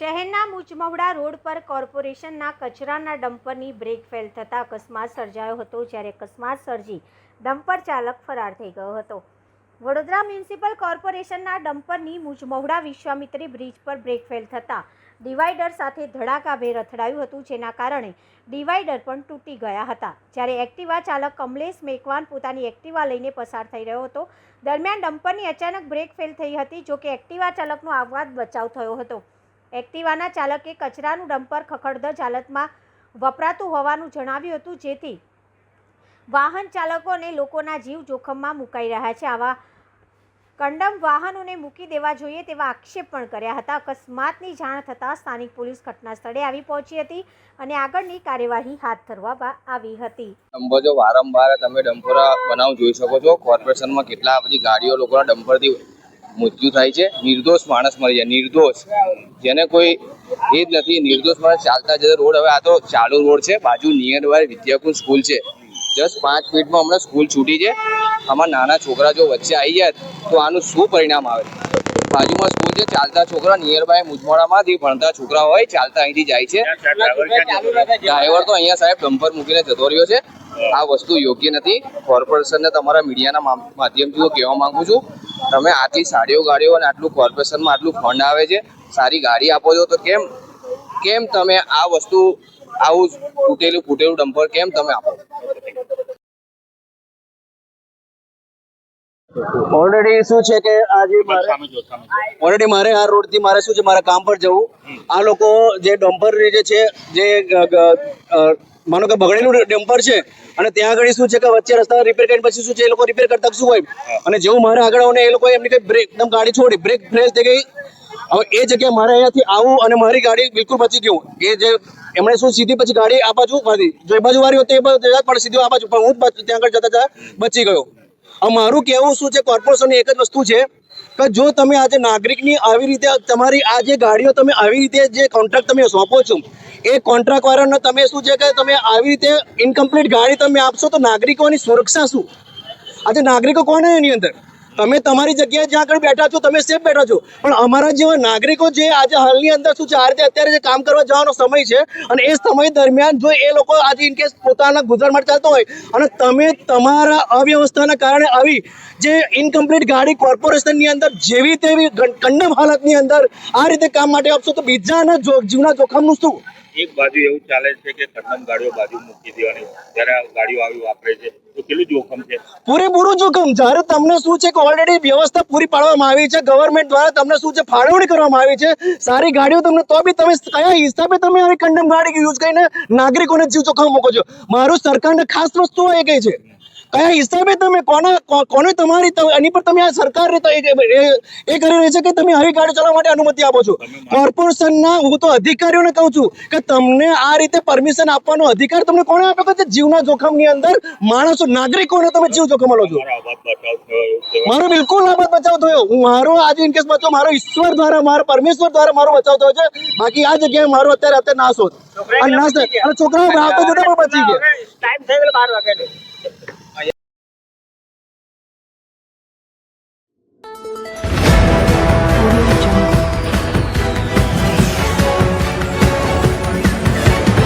શહેરના મુચમવડા રોડ પર કોર્પોરેશનના કચરાના ડમ્પરની બ્રેક ફેલ થતાં અકસ્માત સર્જાયો હતો, જ્યારે અકસ્માત સર્જી ડમ્પર ચાલક ફરાર થઈ ગયો હતો. વડોદરા મ્યુનિસિપલ કોર્પોરેશનના ડમ્પરની મુચમહુડા વિશ્વામિત્રી બ્રિજ પર બ્રેક ફેલ થતાં ડિવાઈડર સાથે ધડાકાભેર અથડાયું હતું, જેના કારણે ડિવાઈડર પણ તૂટી ગયા હતા. જ્યારે એક્ટિવા ચાલક કમલેશ મેકવાન પોતાની એક્ટિવા લઈને પસાર થઈ રહ્યો હતો. દરમિયાન ડમ્પરની અચાનક બ્રેક ફેલ થઈ હતી, જોકે એક્ટિવા ચાલકનો આપઘાત બચાવ થયો હતો. એક્ટિવાના ચાલકે કચરાનું ડમ્પર ખખડધજ હાલતમાં વપરાતું હોવાનું જણાવ્યું હતું, જેથી વાહન ચાલકો અને લોકોના જીવ જોખમમાં મુકાઈ રહ્યા છે. આવા કંડમ વાહનોને મૂકી દેવા જોઈએ તેવા આક્ષેપ પણ કર્યા હતા. અકસ્માતની જાણ થતાં સ્થાનિક પોલીસ ઘટના સ્થળે આવી પહોંચી હતી અને આગળની કાર્યવાહી હાથ ધરવામાં આવી હતી. ડમ્પર વારંવાર તમે ડમ્પર બનાવ જોઈ શકો છો. કોર્પોરેશનમાં કેટલા બધી ગાડીઓ લોકોના ડમ્પરથી મૃત્યુ થાય છે. નિર્દોષ માણસ મરી જાય. નિર્દોષ. જેને કોઈ એ જ નથી. નિર્દોષ માણસ ચાલતા જતા રોડ. હવે આ તો ચાલુ રોડ છે. બાજુ નિયર બાય વિદ્યાકુંજ સ્કૂલ છે. જસ્ટ પાંચ મિનિટમાં હમણાં સ્કૂલ છૂટી છે. આમાં નાના છોકરા જો વચ્ચે આવી જાય તો આનું શું પરિણામ આવે? બાજુમાં સ્કૂલ છે. ચાલતા છોકરા નિયર બાય મુજમોડામાંથી ભણતા છોકરા હોય ચાલતા અહીંથી જાય છે. ડ્રાઈવર તો અહીંયા સાહેબ ડમ્પર મૂકીને જતો રહ્યો છે. આ વસ્તુ યોગ્ય નથી. કોર્પોરેશનને તમારા મીડિયાના માધ્યમથી હું કહેવા માંગુ છું. તમે આટલી સાડીઓ ગાડીઓ અને આટલું કોર્પોરેશનમાં આટલું ફંડ આવે છે સારી ગાડી આપો છો તો કેમ કેમ તમે આ વસ્તુ આવું તૂટેલું ફૂટેલું ડમ્પર કેમ તમે આપો? ઓલરેડી શું છે કે આજે મારે ઓલરેડી મારે આ રોડથી મારે શું છે મારા કામ પર જવું. આ લોકો જે ડમ્પર જે છે જે માનો કે બગડેલું ડેમ્પર છે, અને ત્યાં આગળ શું છે કે વચ્ચે રસ્તા રિપેર કરીને પછી શું છે, એ લોકો રિપેર કરતા શું હોય? અને જેવું મારે આગળ આવું એ લોકો એમની કઈ બ્રેક એકદમ ગાડી છોડી બ્રેક ફ્રેશ થઈ ગઈ. હવે એ જગ્યાએ મારે અહીંયાથી આવું અને મારી ગાડી બિલકુલ બચી ગયું. એ જે એમણે શું સીધી પછી ગાડી આ બાજુ મારી જો એ બાજુ વાળી હતી એ બાજુ પણ સીધું આ બાજુ. પણ હું જ ત્યાં આગળ જતા જતા બચી ગયો. હવે મારું કહેવું શું છે કોર્પોરેશનની એક જ વસ્તુ છે કે જો તમે આજે નાગરિકની આવી રીતે તમારી આ જે ગાડીઓ તમે આવી રીતે જે કોન્ટ્રાક્ટ તમે સોંપો છો એ કોન્ટ્રાક્ટ વાળાને તમે શું છે કે તમે આવી રીતે ઇનકમ્પ્લીટ ગાડી તમે આપશો તો નાગરિકોની સુરક્ષા શું? આજે નાગરિકો કોણ એની અંદર? તમે તમારી જગ્યાએ જ્યાં આગળ બેઠા છો, તમે સેફ બેઠા છો. પણ અમારા જેવા નાગરિકો જે આજે હાલની અંદર શું છે, આ રીતે અત્યારે જે કામ કરવા જવાનો સમય છે અને એ સમય દરમિયાન જો એ લોકો આજે ઇનકેસ પોતાના ગુજરાન માટે ચાલતો હોય અને તમે તમારા અવ્યવસ્થાના કારણે આવી જે ઇનકમ્પ્લીટ ગાડી કોર્પોરેશનની અંદર જેવી તેવી કંડમ હાલતની અંદર આ રીતે કામ માટે આપશો તો બીજાના જીવના જોખમનું શું? એક બાજુ એવું ચાલે છે કે કન્ડમ ગાડીઓ બાજુ મૂકી દેવાની જ્યારે આ ગાડીઓ આવી વાપરે છે, તો કેટલું જોખમ છે? પૂરેપૂરું જોખમ. જ્યારે તમને શું છે કે ઓલરેડી વ્યવસ્થા પૂરી પાડવામાં આવી છે ગવર્મેન્ટ દ્વારા તમને શું છે, ફાળવણી કરવામાં આવી છે, સારી ગાડીઓ તમને, તો બી તમે કયા હિસાબે તમે આવી કંડમ ગાડી યુઝ કરીને નાગરિકોને જીવ જોખમ મૂકો છો? મારું સરકારને ખાસ વસ્તુ એ કહે છે કયા હિસાબે તમે કોના કોને તમારી એની પર તમે આ સરકારને એ કરી રહી છે કે તમે હવે ગાડી ચલાવવા માટે અનુમતિ આપો છો. કોર્પોરેશનના હું તો અધિકારીઓને કહું છું કે તમને આ રીતે પરમિશન આપવાનો અધિકાર તમને કોણે આપ્યો કે જીવના જોખમની અંદર માણસો નાગરિકોને તમે જીવ જોખમ લો છો? મારો બિલકુલ આબાદ બચાવ થયો. હું મારો આજે ઇનકેસ બચાવ મારો ઈશ્વર દ્વારા મારો પરમેશ્વર દ્વારા મારો બચાવ થયો છે. બાકી આ જગ્યાએ મારો અત્યારે અત્યારે નાશ હોત અને નાશ થાય. અને છોકરાઓ આવતા જોતા પણ બચી ગયા. ટાઈમ થઈ ગયો બાર વાગે